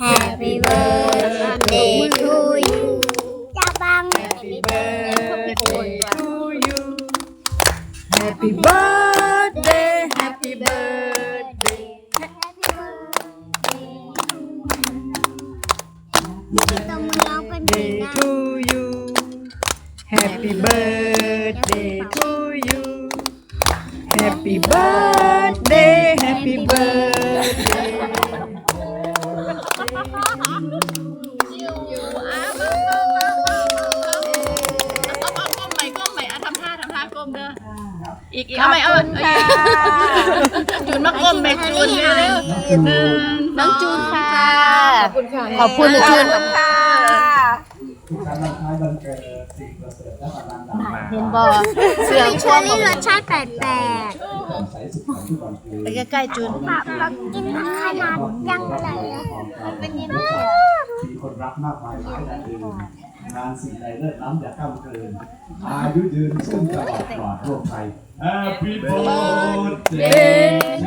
Happy birthday to you จะบัง Happy birthday to you Happy birthday Happy birthday ต้องร้องเป็นเพล Day งนะ to you Happy birthday to you Happy birthday Happy birthday เอาเอาก้มใหม่ก้มใหม่อะทำท่าทำท่าก้มเด้ออีกอีกเอาใหม่เอาใหม่จูนมาก้มแม่จูนเร็วๆหนึ่งน้องจูนค่ะ ขอบคุณค่ะ ขอบคุณจูนทุกท่านวันคล้ายวันเกิดสิ่งประเสริฐและอนันต์นำมาเห็นบอเสือเชอรี่รสชาติแปลกใสสุขสันต์ทุกวันคืนไปใกล้ๆจูนๆแบบเรากินขนาดยังไงเป็นยังไงมีคนรักมากมายหลายแต่อื่นงานสิ่งใดเลิศล้ำอย่าข้ามเกิน อายุยืนซึ่งตลอดปลอดโรคภัย Happy birthday to